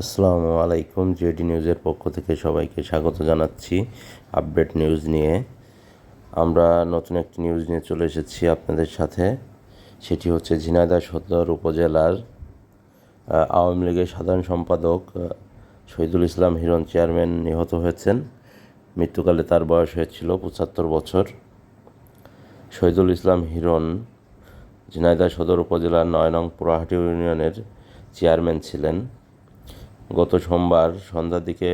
আসসালামু আলাইকুম, জেডি নিউজের পক্ষ থেকে সবাইকে স্বাগত জানাচ্ছি আপডেট নিউজ নিয়ে। আমরা নতুন একটি নিউজ নিয়ে চলে এসেছি আপনাদের সাথে। সেটি হচ্ছে ঝিনাইদহ সদর উপজেলার আওয়ামী লীগের সাধারণ সম্পাদক শহীদুল ইসলাম হিরণ চেয়ারম্যান নিহত হয়েছেন। মৃত্যুকালে তার বয়স হয়েছিল পঁচাত্তর বছর। শহীদুল ইসলাম হিরণ ঝিনাইদহ সদর উপজেলার নয় নং পোড়াহাটি ইউনিয়নের চেয়ারম্যান ছিলেন। গত সোমবার সন্ধ্যার দিকে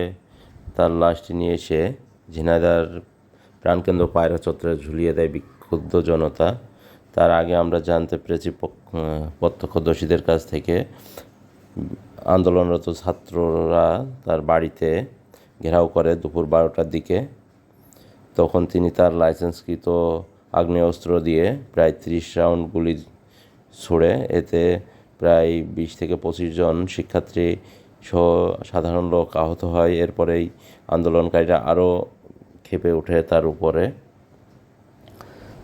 তার লাশটি নিয়ে এসে ঝিনাইদার প্রাণকেন্দ্র পায়রা চত্বরে ঝুলিয়ে দেয় বিক্ষুব্ধ জনতা। তার আগে আমরা জানতে পেরেছি প্রত্যক্ষদর্শীদের কাছ থেকে আন্দোলনরত ছাত্ররা তার বাড়িতে ঘেরাও করে দুপুর বারোটার দিকে। তখন তিনি তার লাইসেন্সকৃত আগ্নেয়াস্ত্র দিয়ে প্রায় ত্রিশ রাউন্ড গুলি ছুড়ে। এতে প্রায় বিশ থেকে পঁচিশ জন শিক্ষার্থী সাধারণ লোক আহত হয়। এরপরেই আন্দোলনকারীরা আরও খেপে ওঠে তার উপরে।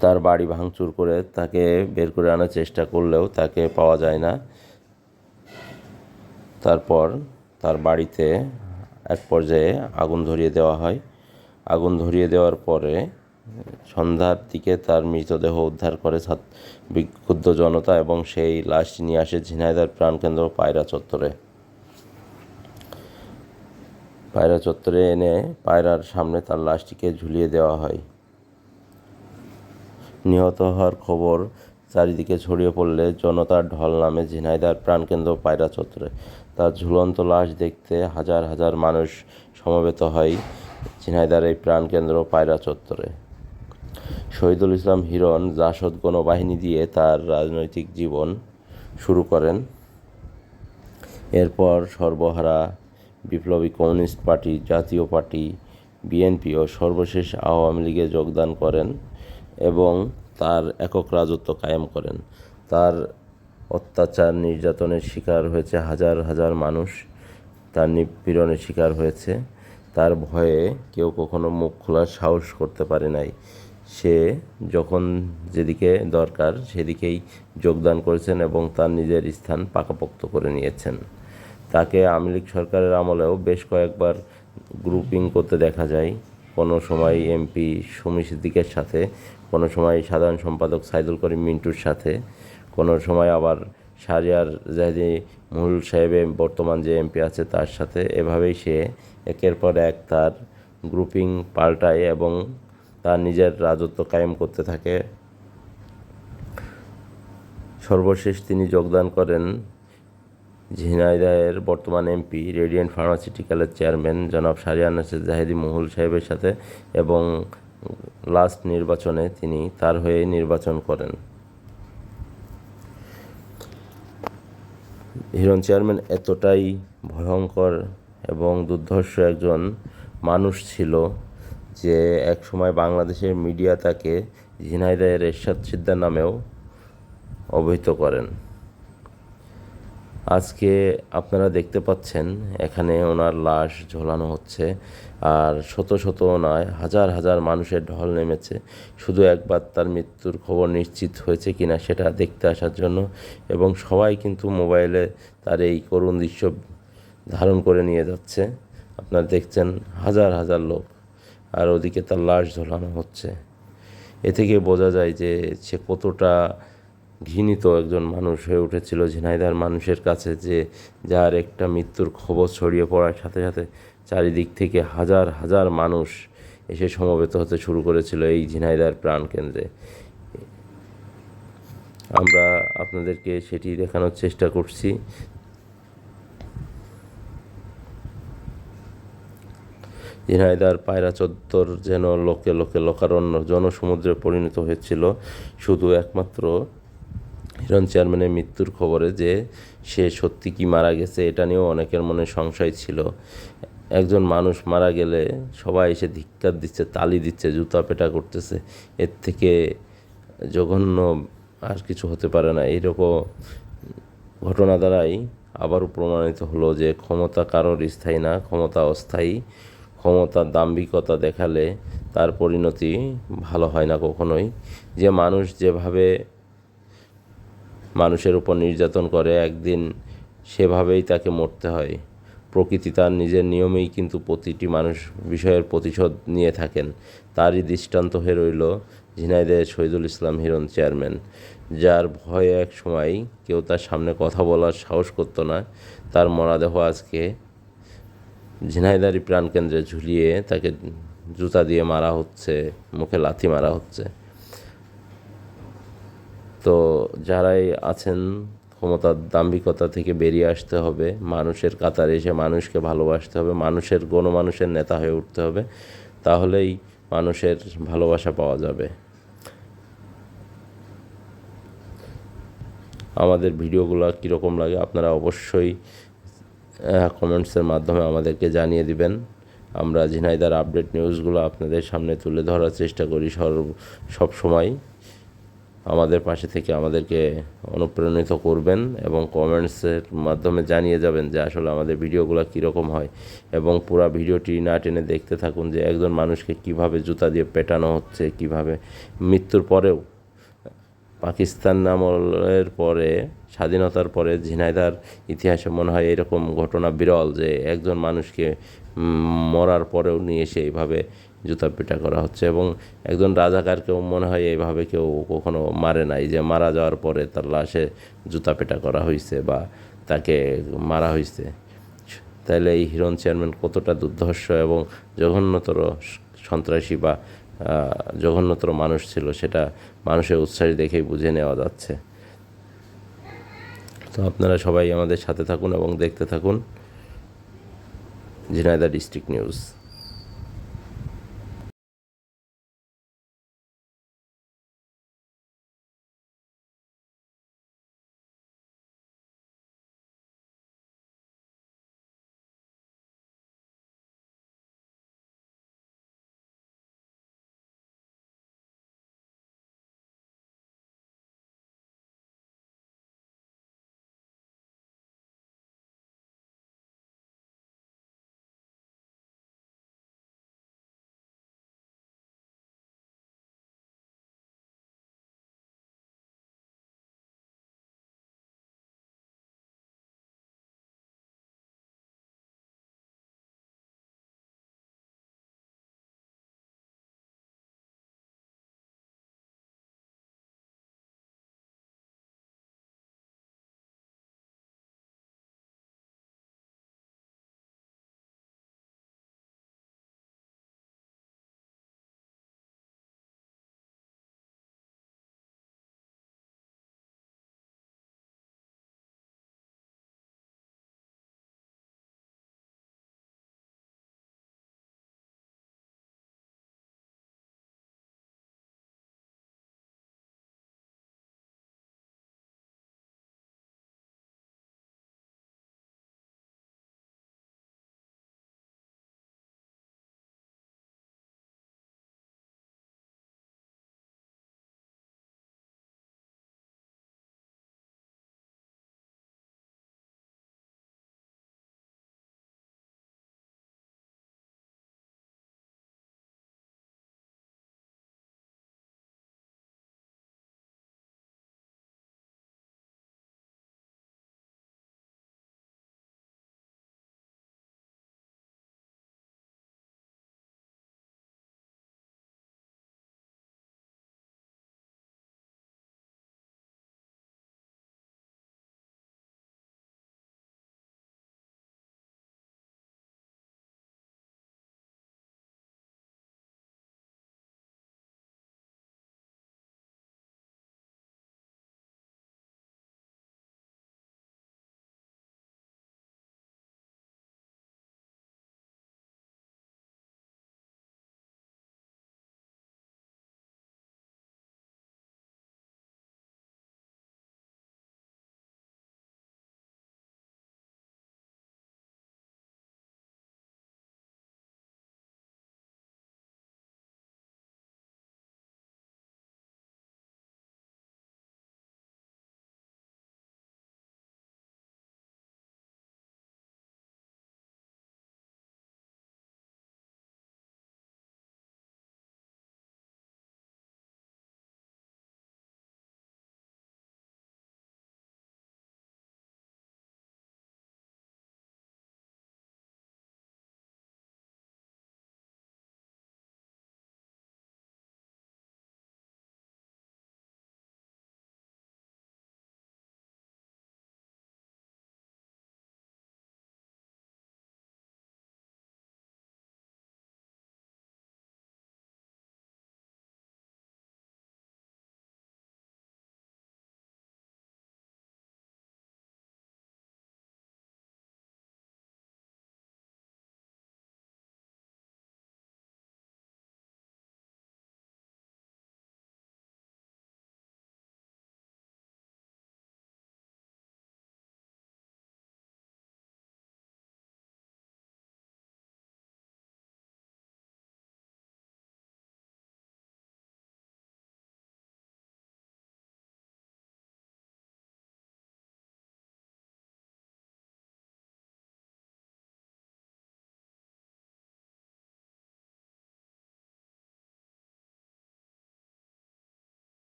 তার বাড়ি ভাঙচুর করে তাকে বের করে আনার চেষ্টা করলেও তাকে পাওয়া যায় না। তারপর তার বাড়িতে এক পর্যায়ে আগুন ধরিয়ে দেওয়া হয়। আগুন ধরিয়ে দেওয়ার পরে সন্ধ্যার দিকে তার মৃতদেহ উদ্ধার করে বিক্ষুব্ধ জনতা এবং সেই লাশ নিয়ে আসে ঝিনাইদার প্রাণকেন্দ্র পায়রা চত্বরে। পায়রা চত্বরে এনে পায়রার সামনে তার লাশটিকে ঝুলিয়ে দেওয়া হয়। নিহত হওয়ার খবর চারিদিকে ছড়িয়ে পড়লে জনতার ঢল নামে ঝিনাইদার প্রাণকেন্দ্র পায়রা চত্বরে। তার ঝুলন্ত লাশ দেখতে হাজার হাজার মানুষ সমবেত হয় ঝিনাইদার এই প্রাণকেন্দ্র পায়রা চত্বরে। শহীদুল ইসলাম হিরণ জাসদ গণবাহিনী দিয়ে তার রাজনৈতিক জীবন শুরু করেন। এরপর Sarbahara Biplobi communist party, Jatiya party, BNP ও সর্বশেষ আওয়ামী লীগে যোগদান করেন এবং তার একক রাজত্ব কায়েম করেন। তার অত্যাচার নির্যাতনের শিকার হয়েছে হাজার হাজার মানুষ। তার নিপীড়নের শিকার হয়েছে। তার ভয়ে কেউ কখনো মুখ খোলার সাহস করতে পারে নাই। সে যখন যেদিকে দরকার সেদিকেই যোগদান করেছেন এবং তার নিজের স্থান পাকাপোক্ত করে নিয়েছেন। তাকে আওয়ামী লীগ সরকারের আমলেও বেশ কয়েকবার গ্রুপিং করতে দেখা যায়। কোনো সময় এমপি সুমি সিদ্দিকের সাথে, কোনো সময় সাধারণ সম্পাদক সাইদুল করিম মিন্টুর সাথে, কোনো সময় আবার শাহরিয়ার জাহিদি মহুল সাহেবে বর্তমান যে এমপি আছে তার সাথে। এভাবেই সে একের পর এক তার গ্রুপিং পাল্টায় এবং তার নিজের রাজত্ব কায়েম করতে থাকে। সর্বশেষ তিনি যোগদান করেন ঝিনাইদহের বর্তমান এমপি, রেডিয়েন্ট ফার্মাসিউটিক্যালের চেয়ারম্যান জনাব শাহরিয়ার নাসির জাহেদি মহুল সাহেবের সাথে এবং লাস্ট নির্বাচনে তিনি তার হয়ে নির্বাচন করেন। হিরন চেয়ারম্যান এতটাই ভয়ঙ্কর এবং দুর্ধর্ষ একজন মানুষ ছিল যে এক সময় বাংলাদেশের মিডিয়া তাকে ঝিনাইদায়ের এরশাদ সিদ্দার নামেও অবহিত করেন। আজকে আপনারা দেখতে পাচ্ছেন, এখানে ওনার লাশ ঝোলানো হচ্ছে। আর শত শত নয়, হাজার হাজার মানুষের ঢল নেমেছে। শুধু একবার তার মৃত্যুর খবর নিশ্চিত হয়েছে কিনা সেটা দেখতে আসার জন্য। এবং সবাই কিন্তু মোবাইলে তার এই করুণ দৃশ্য ধারণ করে নিয়ে যাচ্ছে। আপনারা দেখছেন হাজার হাজার লোক, আর ওদিকে তার লাশ ঝোলানো হচ্ছে। এ থেকে বোঝা যায় যে সে কতটা ঘৃণিত একজন মানুষ হয়ে উঠেছিল ঝিনাইদার মানুষের কাছে যে যার একটা মৃত্যুর খবর ছড়িয়ে পড়ার সাথে সাথে চারিদিক থেকে হাজার হাজার মানুষ এসে সমবেত হতে শুরু করেছিল এই ঝিনাইদার প্রাণকেন্দ্রে আমরা আপনাদেরকে সেটি দেখানোর চেষ্টা করছি। ঝিনাইদার পায়রা চত্বর যেন লোকে লোকে লোকারণ্য, জনসমুদ্রে পরিণত হয়েছিল। শুধু একমাত্র হিরণ চেয়ারম্যানের মৃত্যুর খবরে যে সে সত্যি কি মারা গেছে, এটা নিয়েও অনেকের মনে সংশয় ছিল। একজন মানুষ মারা গেলে সবাই এসে ধিক্কার দিচ্ছে, তালি দিচ্ছে, জুতা পেটা করতেছে। এর থেকে জঘন্য আর কিছু হতে পারে না। এইরকম ঘটনা দ্বারাই আবারও প্রমাণিত হলো যে ক্ষমতা কারোর স্থায়ী না, ক্ষমতা অস্থায়ী। ক্ষমতার দাম্ভিকতা দেখালে তার পরিণতি ভালো হয় না কখনোই। যে মানুষ যেভাবে মানুষের উপর নির্যাতন করে, একদিন সেভাবেই তাকে মরতে হয়। প্রকৃতি তার নিজের নিয়মেই কিন্তু প্রতিটি মানুষ বিষয়ের প্রতিশোধ নিয়ে থাকেন। তারই দৃষ্টান্ত হয়ে রইল ঝিনাইদহের শহীদুল ইসলাম হিরণ চেয়ারম্যান, যার ভয়ে এক সময় কেউ তার সামনে কথা বলার সাহস করতো না। তার মরাদেহ আজকে ঝিনাইদারি প্রাণকেন্দ্রে ঝুলিয়ে তাকে জুতা দিয়ে মারা হচ্ছে, মুখে লাথি মারা হচ্ছে। তো যারাই আছেন, ক্ষমতার দাম্ভিকতা থেকে বেরিয়ে আসতে হবে। মানুষের কাতারে এসে মানুষকে ভালোবাসতে হবে। মানুষের গণমানুষের নেতা হয়ে উঠতে হবে। তাহলেই মানুষের ভালোবাসা পাওয়া যাবে। আমাদের ভিডিওগুলো কীরকম লাগে আপনারা অবশ্যই কমেন্টসের মাধ্যমে আমাদেরকে জানিয়ে দিবেন। আমরা ঝিনাইদার আপডেট নিউজগুলো আপনাদের সামনে তুলে ধরার চেষ্টা করি সর্ব সব সময় আমাদের পাশে থেকে আমাদেরকে অনুপ্রাণিত করবেন এবং কমেন্টসের মাধ্যমে জানিয়ে যাবেন যে আসলে আমাদের ভিডিওগুলো কীরকম হয় এবং পুরো ভিডিওটি না টেনে দেখতে থাকুন যে একজন মানুষকে কীভাবে জুতা দিয়ে পেটানো হচ্ছে, কীভাবে মৃত্যুর পরেও পাকিস্তান আমলের পরে, স্বাধীনতার পরে ঝিনাইদার ইতিহাসে মনে হয় এরকম ঘটনা বিরল যে একজন মানুষকে মরার পরেও নিয়ে এসে এইভাবে জুতা পেটা করা হচ্ছে এবং একজন রাজাকারকেও মনে হয় এইভাবে কেউ কখনো মারে নাই যে মারা যাওয়ার পরে তার লাশে জুতা পেটা করা হয়েছে বা তাকে মারা হয়েছে তাহলে এই হিরণ চেয়ারম্যান কতটা দুর্ধর্ষ এবং জঘন্যতর সন্ত্রাসী বা জঘন্যতর মানুষ ছিল সেটা মানুষের উচ্ছ্বাস দেখেই বুঝে নেওয়া যাচ্ছে। তো আপনারা সবাই আমাদের সাথে থাকুন এবং দেখতে থাকুন। Jhenaidah district news.